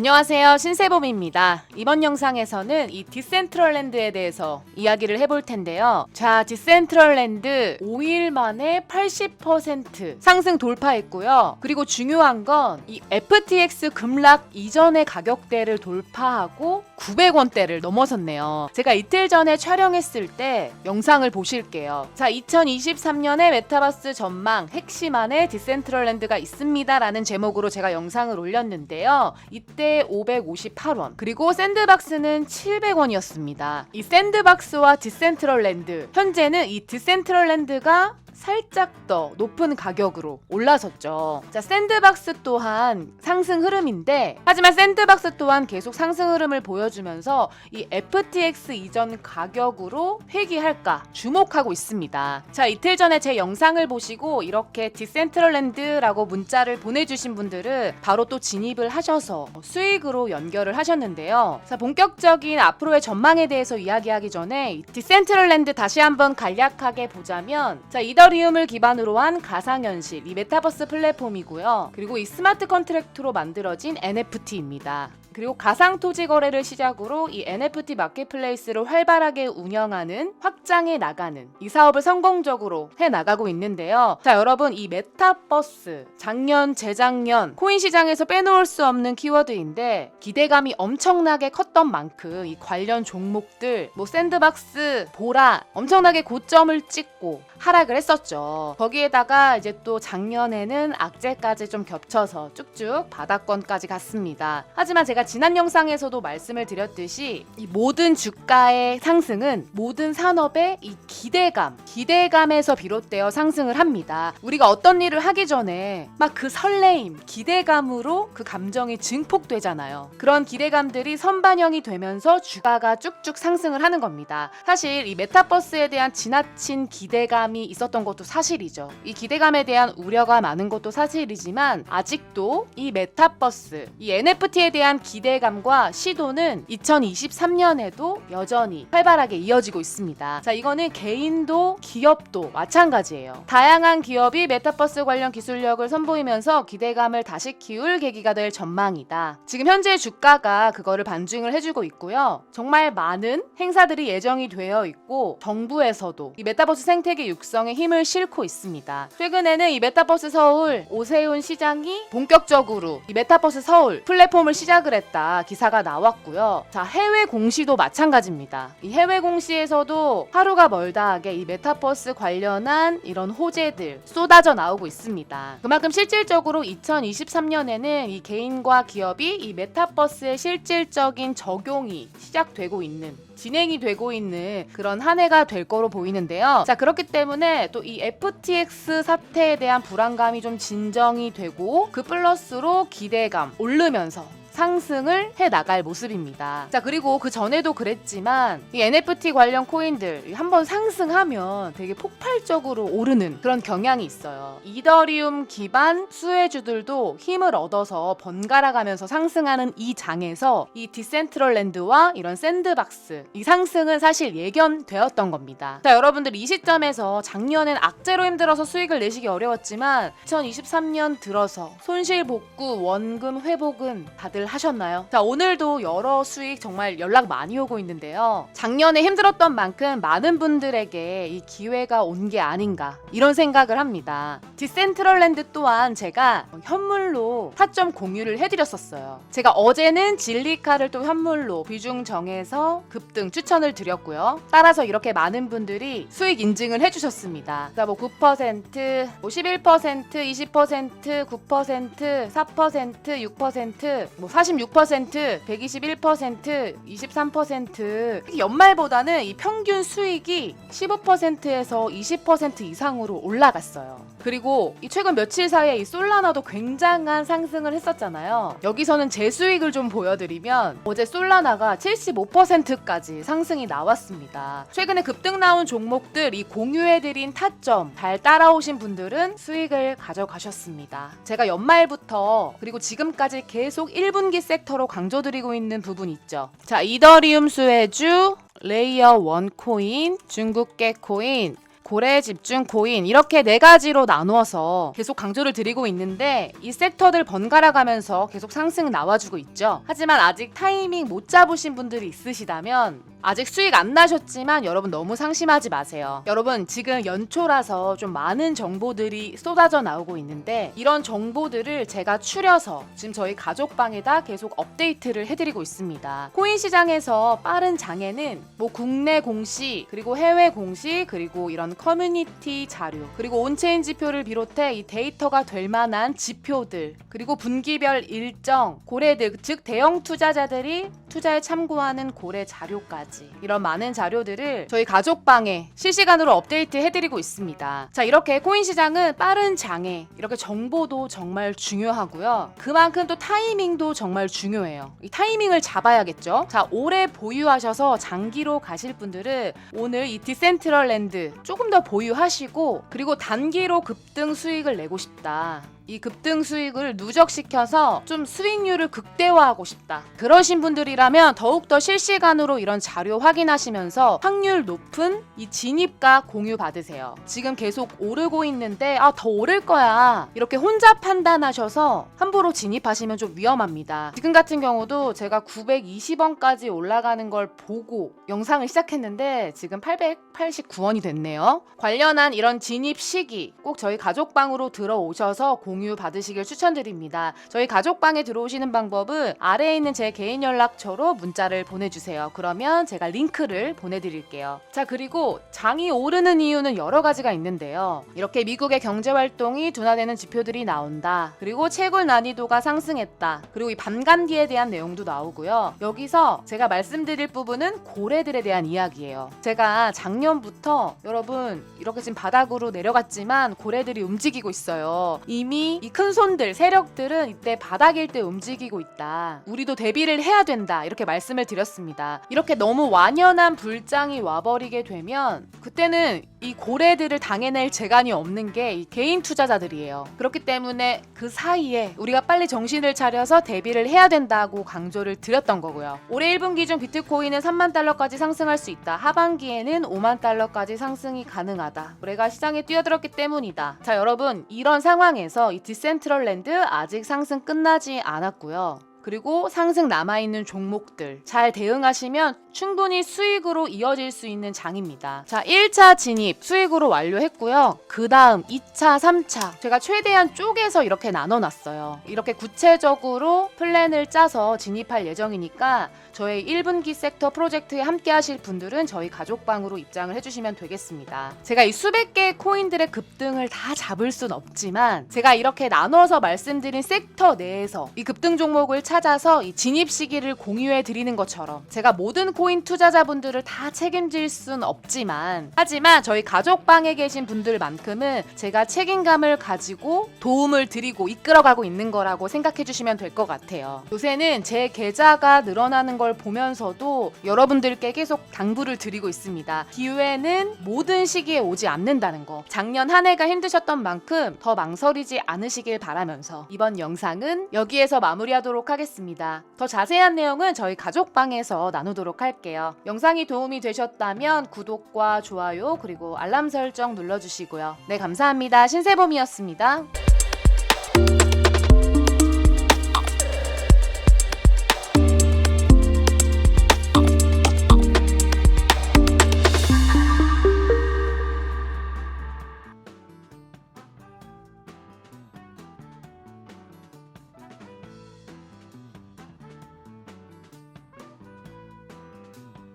안녕하세요. 신세범입니다. 이번 영상에서는 이 디센트럴랜드에 대해서 이야기를 해볼 텐데요. 자, 디센트럴랜드 5일 만에 80% 상승 돌파했고요. 그리고 중요한 건 이 FTX 급락 이전의 가격대를 돌파하고 900원대를 넘어섰네요. 제가 이틀 전에 촬영했을 때 영상을 보실게요. 자, 2023년의 메타버스 전망 핵심 안에 디센트럴랜드가 있습니다라는 제목으로 제가 영상을 올렸는데요. 이때 558원. 그리고 샌드박스는 700원이었습니다. 이 샌드박스와 디센트럴랜드 현재는 이 디센트럴랜드가 살짝 더 높은 가격으로 올라섰죠. 자, 샌드박스 또한 상승 흐름인데, 하지만 샌드박스 또한 계속 상승 흐름을 보여주면서 이 FTX 이전 가격으로 회귀할까 주목하고 있습니다. 자, 이틀 전에 제 영상을 보시고 이렇게 디센트럴랜드라고 문자를 보내주신 분들은 바로 또 진입을 하셔서 수익으로 연결을 하셨는데요. 자, 본격적인 앞으로의 전망에 대해서 이야기하기 전에 이 디센트럴랜드 다시 한번 간략하게 보자면, 자, 이 더리움을 기반으로 한 가상현실, 이 메타버스 플랫폼이고요. 그리고 이 스마트 컨트랙트로 만들어진 NFT입니다. 그리고 가상 토지 거래를 시작으로 이 NFT 마켓플레이스를 활발하게 운영하는 확장해 나가는 이 사업을 성공적으로 해 나가고 있는데요. 자, 여러분 이 메타버스 작년 재작년 코인 시장에서 빼놓을 수 없는 키워드인데 기대감이 엄청나게 컸던 만큼 이 관련 종목들 뭐 샌드박스, 보라 엄청나게 고점을 찍고 하락을 했었죠. 거기에다가 이제 또 작년에는 악재까지 좀 겹쳐서 쭉쭉 바닥권까지 갔습니다. 하지만 제가 지난 영상에서도 말씀을 드렸듯이 이 모든 주가의 상승은 모든 산업의 이 기대감, 기대감에서 비롯되어 상승을 합니다. 우리가 어떤 일을 하기 전에 막 그 설레임, 기대감으로 그 감정이 증폭되잖아요. 그런 기대감들이 선반영이 되면서 주가가 쭉쭉 상승을 하는 겁니다. 사실 이 메타버스에 대한 지나친 기대감이 있었던 것도 사실이죠. 이 기대감에 대한 우려가 많은 것도 사실이지만 아직도 이 메타버스, 이 NFT에 대한 기대감과 시도는 2023년에도 여전히 활발하게 이어지고 있습니다. 자, 이거는 개인도 기업도 마찬가지예요. 다양한 기업이 메타버스 관련 기술력을 선보이면서 기대감을 다시 키울 계기가 될 전망이다. 지금 현재 주가가 그거를 반증을 해주고 있고요. 정말 많은 행사들이 예정이 되어 있고 정부에서도 이 메타버스 생태계 육성에 힘을 싣고 있습니다. 최근에는 이 메타버스 서울 오세훈 시장이 본격적으로 이 메타버스 서울 플랫폼을 시작을 했다 기사가 나왔고요. 자 해외 공시도 마찬가지입니다. 이 해외 공시에서도 하루가 멀다 하게 이 메타버스 관련한 이런 호재들 쏟아져 나오고 있습니다. 그만큼 실질적으로 2023년에는 이 개인과 기업이 이 메타버스의 실질적인 적용이 시작되고 있는 진행이 되고 있는 그런 한 해가 될 거로 보이는데요. 자, 그렇기 때문에 또 이 FTX 사태에 대한 불안감이 좀 진정이 되고 그 플러스로 기대감 오르면서 상승을 해 나갈 모습입니다. 자, 그리고 그 전에도 그랬지만 이 NFT 관련 코인들 한번 상승하면 되게 폭발적으로 오르는 그런 경향이 있어요. 이더리움 기반 수혜주들도 힘을 얻어서 번갈아 가면서 상승하는 이 장에서 이 디센트럴랜드와 이런 샌드박스 이 상승은 사실 예견되었던 겁니다. 자, 여러분들 이 시점에서 작년엔 악재로 힘들어서 수익을 내시기 어려웠지만 2023년 들어서 손실 복구, 원금 회복은 다들 하셨나요? 자, 오늘도 여러 수익 정말 연락 많이 오고 있는데요. 작년에 힘들었던 만큼 많은 분들에게 이 기회가 온 게 아닌가 이런 생각을 합니다. 디센트럴랜드 또한 제가 현물로 타점 공유를 해드렸었어요. 제가 어제는 진리카를 또 현물로 비중 정해서 급등 추천을 드렸고요. 따라서 이렇게 많은 분들이 수익 인증을 해주셨습니다. 자, 뭐 9%, 뭐 11%, 20%, 9%, 4%, 6%, 뭐 46%, 121%, 23% 연말보다는 이 평균 수익이 15%에서 20% 이상으로 올라갔어요. 그리고 이 최근 며칠 사이에 이 솔라나도 굉장한 상승을 했었잖아요. 여기서는 제 수익을 좀 보여드리면 어제 솔라나가 75%까지 상승이 나왔습니다. 최근에 급등 나온 종목들 이 공유해드린 타점 잘 따라오신 분들은 수익을 가져가셨습니다. 제가 연말부터 그리고 지금까지 계속 1분기 섹터로 강조드리고 있는 부분 있죠. 자, 이더리움 수혜주, 레이어 원 코인, 중국계 코인, 고래 집중 코인 이렇게 네 가지로 나누어서 계속 강조를 드리고 있는데 이 섹터들 번갈아 가면서 계속 상승 나와주고 있죠. 하지만 아직 타이밍 못 잡으신 분들이 있으시다면 아직 수익 안 나셨지만 여러분 너무 상심하지 마세요. 여러분 지금 연초라서 좀 많은 정보들이 쏟아져 나오고 있는데 이런 정보들을 제가 추려서 지금 저희 가족방에다 계속 업데이트를 해드리고 있습니다. 코인 시장에서 빠른 장에는 뭐 국내 공시 그리고 해외 공시 그리고 이런 커뮤니티 자료 그리고 온체인 지표를 비롯해 이 데이터가 될 만한 지표들 그리고 분기별 일정 고래들 즉 대형 투자자들이 투자에 참고하는 고래 자료까지 이런 많은 자료들을 저희 가족방에 실시간으로 업데이트 해드리고 있습니다. 자 이렇게 코인 시장은 빠른 장에 이렇게 정보도 정말 중요하고요. 그만큼 또 타이밍도 정말 중요해요. 이 타이밍을 잡아야겠죠. 자 오래 보유하셔서 장기로 가실 분들은 오늘 이 디센트럴랜드 조금 더 보유하시고 그리고 단기로 급등 수익을 내고 싶다. 이 급등 수익을 누적시켜서 좀 수익률을 극대화하고 싶다. 그러신 분들이라면 더욱더 실시간으로 이런 자료 확인하시면서 확률 높은 이 진입가 공유 받으세요. 지금 계속 오르고 있는데 아 더 오를 거야. 이렇게 혼자 판단하셔서 함부로 진입하시면 좀 위험합니다. 지금 같은 경우도 제가 920원까지 올라가는 걸 보고 영상을 시작했는데 지금 889원이 됐네요. 관련한 이런 진입 시기 꼭 저희 가족방으로 들어오셔서 공유 받으시길 추천드립니다. 저희 가족방에 들어오시는 방법은 아래에 있는 제 개인 연락처로 문자를 보내주세요. 그러면 제가 링크를 보내드릴게요. 자 그리고 장이 오르는 이유는 여러 가지가 있는데요. 이렇게 미국의 경제 활동이 둔화되는 지표들이 나온다. 그리고 채굴 난이도가 상승했다. 그리고 이 반감기에 대한 내용도 나오고요. 여기서 제가 말씀드릴 부분은 고래들에 대한 이야기예요. 제가 작년부터 여러분 이렇게 지금 바닥으로 내려갔지만 고래들이 움직이고 있어요. 이미 이 큰 손들 세력들은 이때 바닥일 때 움직이고 있다. 우리도 대비를 해야 된다. 이렇게 말씀을 드렸습니다. 이렇게 너무 완연한 불장이 와버리게 되면 그때는 이 고래들을 당해낼 재간이 없는 게 이 개인 투자자들이에요. 그렇기 때문에 그 사이에 우리가 빨리 정신을 차려서 대비를 해야 된다고 강조를 드렸던 거고요. 올해 1분 기준 비트코인은 3만 달러까지 상승할 수 있다. 하반기에는 5만 달러까지 상승이 가능하다. 올해가 시장에 뛰어들었기 때문이다. 자, 여러분 이런 상황에서 이 디센트럴랜드 아직 상승 끝나지 않았고요. 그리고 상승 남아있는 종목들 잘 대응하시면 충분히 수익으로 이어질 수 있는 장입니다. 자, 1차 진입 수익으로 완료했고요. 그 다음 2차, 3차 제가 최대한 쪼개서 이렇게 나눠놨어요. 이렇게 구체적으로 플랜을 짜서 진입할 예정이니까 저의 1분기 섹터 프로젝트에 함께 하실 분들은 저희 가족방으로 입장을 해주시면 되겠습니다. 제가 이 수백 개의 코인들의 급등을 다 잡을 순 없지만 제가 이렇게 나눠서 말씀드린 섹터 내에서 이 급등 종목을 찾아서 이 진입 시기를 공유해 드리는 것처럼 제가 모든 코인 투자자분들을 다 책임질 순 없지만 하지만 저희 가족방에 계신 분들만큼은 제가 책임감을 가지고 도움을 드리고 이끌어가고 있는 거라고 생각해 주시면 될 것 같아요. 요새는 제 계좌가 늘어나는 걸 보면서도 여러분들께 계속 당부를 드리고 있습니다. 기회는 모든 시기에 오지 않는다는 거. 작년 한 해가 힘드셨던 만큼 더 망설이지 않으시길 바라면서 이번 영상은 여기에서 마무리하도록 하겠습니다. 더 자세한 내용은 저희 가족방에서 나누도록 할게요. 영상이 도움이 되셨다면 구독과 좋아요 그리고 알람 설정 눌러주시고요. 네, 감사합니다. 신세범이었습니다.